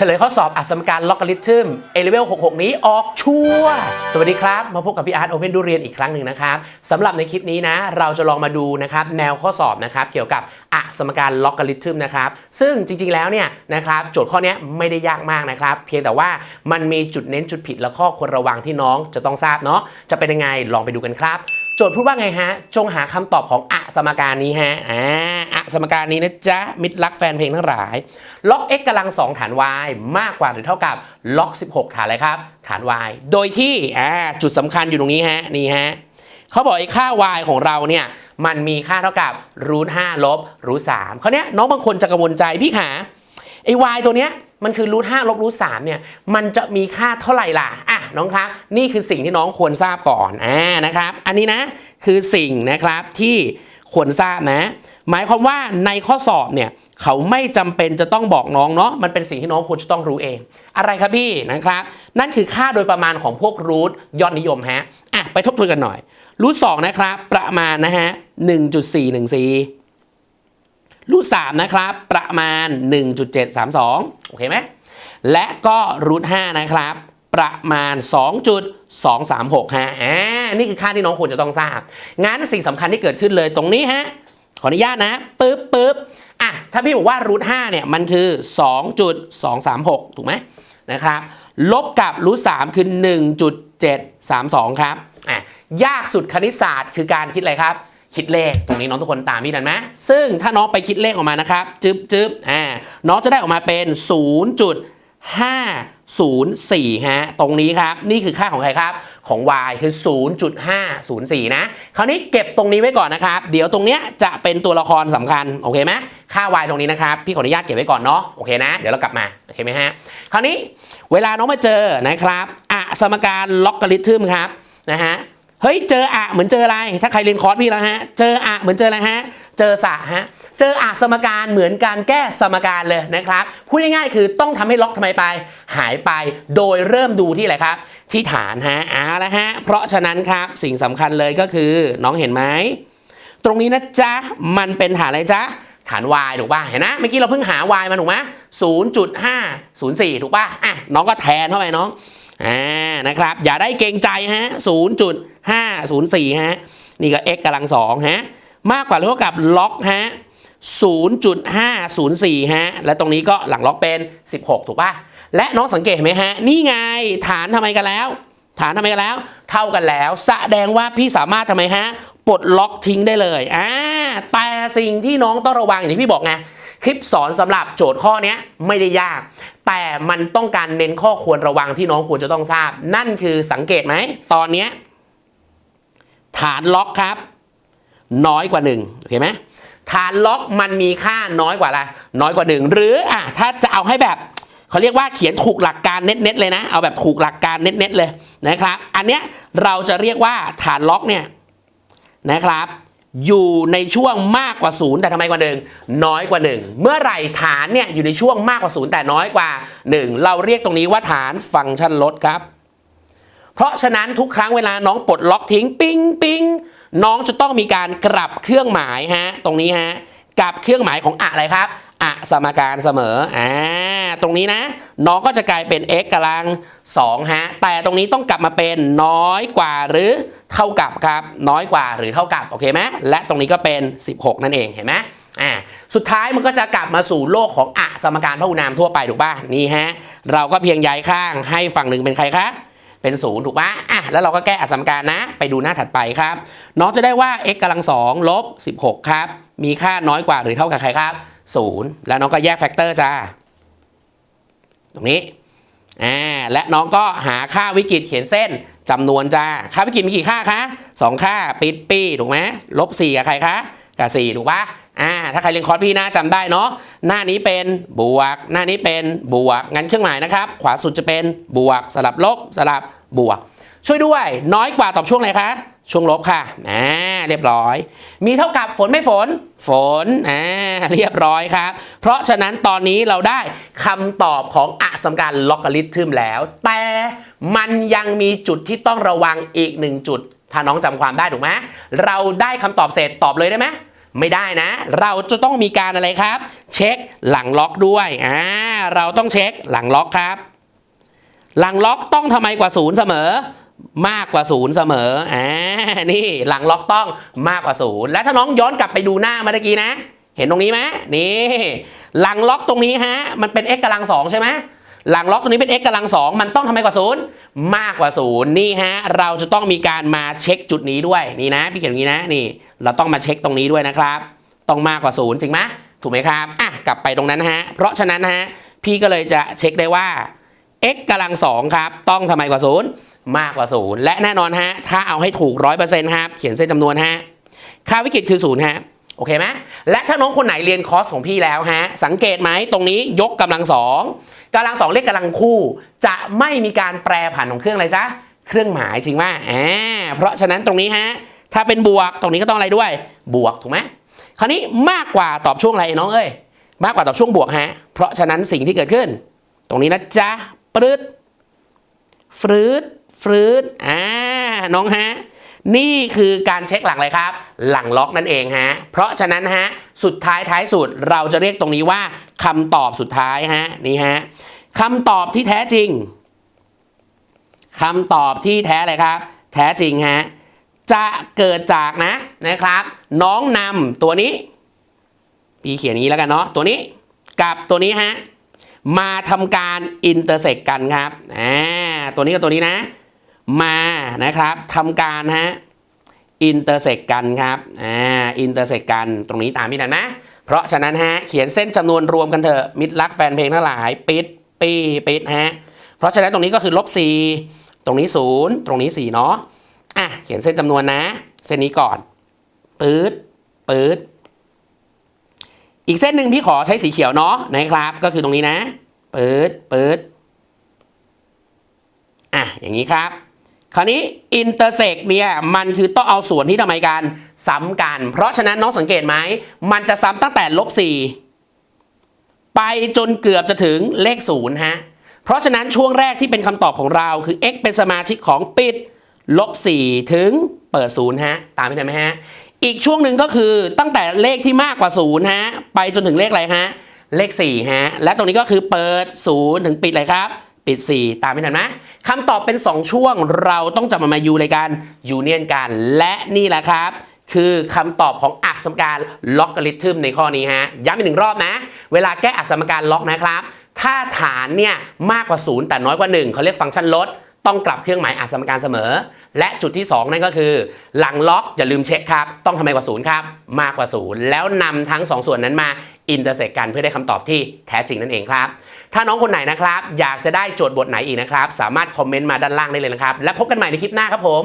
เฉลยข้อสอบอัสมการล็อกริทึมเอเลเวล66 นี้ออกชัวสวัสดีครับ มาพบกับพี่อาร์ตโอเพนดูเรียนอีกครั้งหนึ่งนะครับสำหรับในคลิปนี้นะ เราจะลองมาดูนะครับแนวข้อสอบนะครับเกี่ยวกับอัสมการล็อกริทึมนะครับ ซึ่งจริงๆแล้วเนี่ยนะครับโจทย์ข้อนี้ไม่ได้ยากมากนะครับ เพียงแต่ว่ามันมีจุดเน้นจุดผิดและข้อควรระวังที่น้องจะต้องทราบเนาะจะเป็นยังไงลองไปดูกันครับ จทย์พูดว่าไงฮะ จงหาคำตอบของอะสมการนี้ฮะอ่าอะสมการนี้นะจ๊ะ มิตรรักแฟนเพลงทั้งหลาย ล็อก x กำลัง2ฐาน y มากกว่าหรือเท่ากับล็อก 16 ฐานอะไรครับ ฐาน y โดยที่อ่าจุดสำคัญอยู่ตรงนี้ฮะ นี่ฮะเขาบอกไอ้ค่า y ของเราเนี่ย มันมีค่าเท่ากับรูท5ลบรูท3เขาเนี้ยน้องบางคนจะกังวลใจพี่ขาไอ้ y ตัวเนี้ยมันคือรูท5ลบรูท3เนี่ย มันจะมีค่าเท่าไหร่ล่ะอะ น้องครับนี่คือสิ่งที่น้องควรทราบก่อนอ่านะครับ อันนี้นะคือสิ่งนะครับที่ควรทราบนะ หมายความว่าในข้อสอบเนี่ยเขาไม่จำเป็นจะต้องบอกน้องเนาะมันเป็นสิ่งที่น้องควรจะต้องรู้เอง อะไรครับพี่นะครับ นั่นคือค่าโดยประมาณของพวกรูทยอดนิยมฮะอะไปทบทวนกันหน่อย รูทสองนะครับ ประมาณนะฮะ1.414รูท3นะครับ ประมาณ 1.732 โอเคไหมและก็รูท5นะครับ ประมาณ 2.236 ฮะ อ่า นี่คือค่าที่น้องควรจะต้องทราบ งั้นสิ่งสำคัญที่เกิดขึ้นเลยตรงนี้ฮะ ขออนุญาตนะปึ๊บปึ๊บอะ ถ้าพี่บอกว่ารูท5เนี่ย มันคือ 2.236 ถูกไหมนะครับ ลบกับรูท3คือ 1.732 ครับ อะ ยากสุดคณิตศาสตร์คือการคิดอะไรครับ คิดเลข ตรงนี้น้องทุกคนตามพี่นันไหมซึ่งถ้าน้องไปคิดเลขออกมานะครับ จึ๊บจึ๊บอ่า น้องจะได้ออกมาเป็น 0.04ฮะตรงนี้ครับ นี่คือค่าของใครครับของ y คือ 0.504 นะ คราวนี้เก็บตรงนี้ไว้ก่อนนะครับ เดี๋ยวตรงเนี้ยจะเป็นตัวละครสำคัญ โอเคไหมค่า y ตรงนี้นะครับ พี่ขออนุญาตเก็บไว้ก่อนเนาะ โอเคนะ เดี๋ยวเรากลับมา โอเคไหมฮะ คราวนี้เวลาน้องมาเจอนะครับอะสมการล็อกกริทึมครับ นะฮะ เฮ้ย เจออะเหมือนเจออะไร ถ้าใครเรียนคอร์สพี่แล้วฮะ เจออะเหมือนเจออะไรฮะ เจอสะฮะเจออะสมการเหมือนการแก้สมการเลยนะครับพูดง่ายๆคือต้องทำให้ล็อกทำไมไป หายไปโดยเริ่มดูที่อะไรครับ ที่ฐานฮะเอาละฮะเพราะฉะนั้นครับสิ่งสำคัญเลยก็คือน้องเห็นไหมตรงนี้นะจ๊ะมันเป็นฐานอะไรจ๊ะฐาน y ถูกป่ะเห็นนะเมื่อกี้เราเพิ่งหา y มาถูกไหม0.504ถูกป่ะอะน้องก็แทนเข้าไปน้องอ่านะครับอย่าได้เกรงใจฮะ0.504ฮะนี่ก็ x กำลังสองฮะ มากกว่าหรือเท่ากับล็อกฮะ0.504ฮะและตรงนี้ก็หลังล็อกเป็น 16 ถูกป่ะ และน้องสังเกตไหมฮะ นี่ไงฐานทำไมกันแล้ว ฐานทำไมกันแล้ว เท่ากันแล้ว แสดงว่าพี่สามารถทำไมฮะปลดล็อกทิ้งได้เลยอ่าแต่สิ่งที่น้องต้องระวังอย่างที่พี่บอกไงคลิปสอนสำหรับโจทย์ข้อนี้ไม่ได้ยาก แต่มันต้องการเน้นข้อควรระวังที่น้องควรจะต้องทราบ นั่นคือสังเกตไหมตอนเนี้ฐานล็อกครับ น้อยกว่า1โอเคไหมฐานล็อกมันมีค่าน้อยกว่าอะไรน้อยกว่า 1 หรืออะถ้าจะเอาให้แบบเขาเรียกว่าเขียนถูกหลักการเน็ตๆเลยนะ เอาแบบถูกหลักการเน็ตๆเลยนะครับ อันเนี้ยเราจะเรียกว่าฐานล็อกเนี่ยนะครับ อยู่ในช่วงมากกว่าศูนย์แต่ทำไมกว่าหนึ่งน้อยกว่าหนึ่งเมื่อไหร่ฐานเนี่ยอยู่ในช่วงมากกว่าศูนย์แต่น้อยกว่าหนึ่งเราเรียกตรงนี้ว่าฐานฟังก์ชันลดครับ เพราะฉะนั้นทุกครั้งเวลาน้องปลดล็อกทิ้งปิ้งปิ้ง น้องจะต้องมีการกลับเครื่องหมายฮะตรงนี้ฮะกลับเครื่องหมายของอะไรครับอะสมการเสมออ่าตรงนี้นะ น้องก็จะกลายเป็น x กำลัง2ฮะแต่ตรงนี้ต้องกลับมาเป็นน้อยกว่าหรือเท่ากับครับ น้อยกว่าหรือเท่ากับโอเคไหมและตรงนี้ก็เป็น 16 นั่นเองเห็นไหมอ่าสุดท้ายมันก็จะกลับมาสู่โลกของอะสมการพหุนามทั่วไปถูกป่ะนี่ฮะเราก็เพียงย้ายข้างให้ฝั่งหนึ่งเป็นใครคะ เป็นศูนย์ถูกปะอะแล้วเราก็แก้อสมการนะ ไปดูหน้าถัดไปครับ น้องจะได้ว่า x กำลังสองลบ16 ครับ มีค่าน้อยกว่าหรือเท่ากับใครครับศูนย์แล้วน้องก็แยกแฟกเตอร์จ้าตรงนี้อ่าและน้องก็หาค่าวิกฤตเขียนเส้นจำนวนจ้าค่าวิกฤตมีกี่ค่าคะสองค่าปิดปีถูกไหมลบสี่กับใครคะกับสี่ถูกปะอ่าถ้าใครเรียนคอร์สพี่นะจำได้เนาะหน้านี้เป็นบวก หน้านี้เป็นบวกงั้นเครื่องหมายนะครับ ขวาสุดจะเป็นบวกสลับลบสลับ บวก ช่วยด้วยน้อยกว่าตอบช่วงไหนคะ ช่วงลบค่ะอ่าเรียบร้อย มีเท่ากับฝนไม่ฝน ฝนอ่าเรียบร้อยครับ เพราะฉะนั้นตอนนี้เราได้คำตอบของอสมการล็อกริทึมแล้ว แต่มันยังมีจุดที่ต้องระวังอีกหนึ่งจุด ถ้าน้องจำความได้ถูกไหมเราได้คำตอบเสร็จตอบเลยได้ไหมไม่ได้นะ เราจะต้องมีการอะไรครับ เช็คหลังล็อกด้วยอ่าเราต้องเช็คหลังล็อกครับ หลังล็อกต้องทำไมกว่าศูนย์เสมอ มากกว่าศูนย์เสมออ่านี่หลังล็อกต้องมากกว่าศูนย์และถ้าน้องย้อนกลับไปดูหน้าเมื่อกี้นะ เห็นตรงนี้ไหมนี่หลังล็อกตรงนี้ฮะมันเป็น x กำลังสองใช่ไหมหลังล็อกตรงนี้เป็น x กำลังสองมันต้องทำไมกว่าศูนย์มากกว่าศูนย์นี่ฮะเราจะต้องมีการมาเช็คจุดนี้ด้วยนี่นะ พี่เขียนอย่างนี้นะนี่ เราต้องมาเช็คตรงนี้ด้วยนะครับ ต้องมากกว่าศูนย์จริงไหมถูกไหมครับอะกลับไปตรงนั้นฮะเพราะฉะนั้นฮะพี่ก็เลยจะเช็คได้ว่า x กำลังสองครับ ต้องทำไมกว่าศูนย์มากกว่าศูนย์และแน่นอนฮะ ถ้าเอาให้ถูกร้อยเปอร์เซ็นต์ครับ เขียนเส้นจำนวนฮะ ค่าวิกฤตคือศูนย์ฮะ โอเคไหมและถ้าน้องคนไหนเรียนคอร์สของพี่แล้วฮะ สังเกตไหมตรงนี้ยกกำลังสองกำลังสองเลขกำลังคู่ จะไม่มีการแปรผันของเครื่องอะไรจ๊ะ เครื่องหมายจริงว่าอ่าเพราะฉะนั้นตรงนี้ฮะ ถ้าเป็นบวกตรงนี้ก็ต้องอะไรด้วย บวกถูกไหมคราวนี้มากกว่าตอบช่วงอะไรน้องเอ้ย มากกว่าตอบช่วงบวกฮะ เพราะฉะนั้นสิ่งที่เกิดขึ้น ตรงนี้นะจ๊ะ ปรึดฟรืดฟรืดอ่าน้องฮะนี่คือการเช็คหลังเลยครับ หลังล็อกนั่นเองฮะ เพราะฉะนั้นฮะ สุดท้ายท้ายสุดเราจะเรียกตรงนี้ว่าคำตอบสุดท้ายฮะนี่ฮะคำตอบที่แท้จริงคำตอบที่แท้เลยครับ แท้จริงฮะจะเกิดจากนะนะครับ น้องนำตัวนี้พี่เขียนอย่างนี้แล้วกันเนาะตัวนี้ กับตัวนี้ฮะ มาทำการอินเตอร์เซ็กกันครับอ่าตัวนี้กับตัวนี้นะ มานะครับทำการฮะอินเตอร์เซ็กกันครับอ่าอินเตอร์เซ็กกันตรงนี้ตามพี่นันนะ เพราะฉะนั้นฮะเขียนเส้นจำนวนรวมกันเถอะมิตรรักแฟนเพลงทั้งหลายปิดปีปิดฮะเพราะฉะนั้นตรงนี้ก็คือลบ4ตรงนี้ 0 ตรงนี้ 4 เนาะอะเขียนเส้นจำนวนนะ เส้นนี้ก่อนปืดปืด อีกเส้นหนึ่งพี่ขอใช้สีเขียวเนาะนะครับ ก็คือตรงนี้นะ เปิดเปิดอะอย่างนี้ครับ คราวนี้อินเตอร์เซกเนี่ยมันคือต้องเอาส่วนที่ทำไมกันซ้ำกัน เพราะฉะนั้นน้องสังเกตไหมมันจะซ้ำตั้งแต่ลบ4ไปจนเกือบจะถึงเลขศูนย์ฮะเพราะฉะนั้นช่วงแรกที่เป็นคำตอบของเราคือ x เป็นสมาชิกของปิดลบ4ถึงเปิดศูนย์ฮะ ตามไปได้ไหมฮะ อีกช่วงหนึ่งก็คือตั้งแต่เลขที่มากกว่าศูนย์ฮะไปจนถึงเลขอะไรฮะเลข4ฮะและตรงนี้ก็คือเปิดศูนย์ถึงปิดอะไรครับ ปิด 4 ตามไม่ทันไหมคำตอบเป็น 2 ช่วงเราต้องจับมันมายูเลยกันยูเนียนกัน และนี่แหละครับ คือคำตอบของอักษรการล็อกกริทึมในข้อนี้ฮะย้ำอีกหนึ่งรอบนะ เวลาแก้อักษรการล็อกนะครับ ถ้าฐานเนี่ยมากกว่า 0 แต่น้อยกว่า 1เขาเรียกฟังก์ชันลด ต้องกลับเครื่องหมายอักษรการเสมอ และจุดที่ 2 นั่นก็คือ หลังล็อกอย่าลืมเช็คครับ ต้องทำไมกว่า0ครับมากกว่า0แล้วนำทั้ง 2 ส่วนนั้นมาอินเตอร์เซกกันเพื่อได้คำตอบที่แท้จริงนั่นเองครับ ถ้าน้องคนไหนนะครับ อยากจะได้โจทย์บทไหนอีกนะครับ สามารถคอมเมนต์มาด้านล่างได้เลยนะครับ และพบกันใหม่ในคลิปหน้าครับผม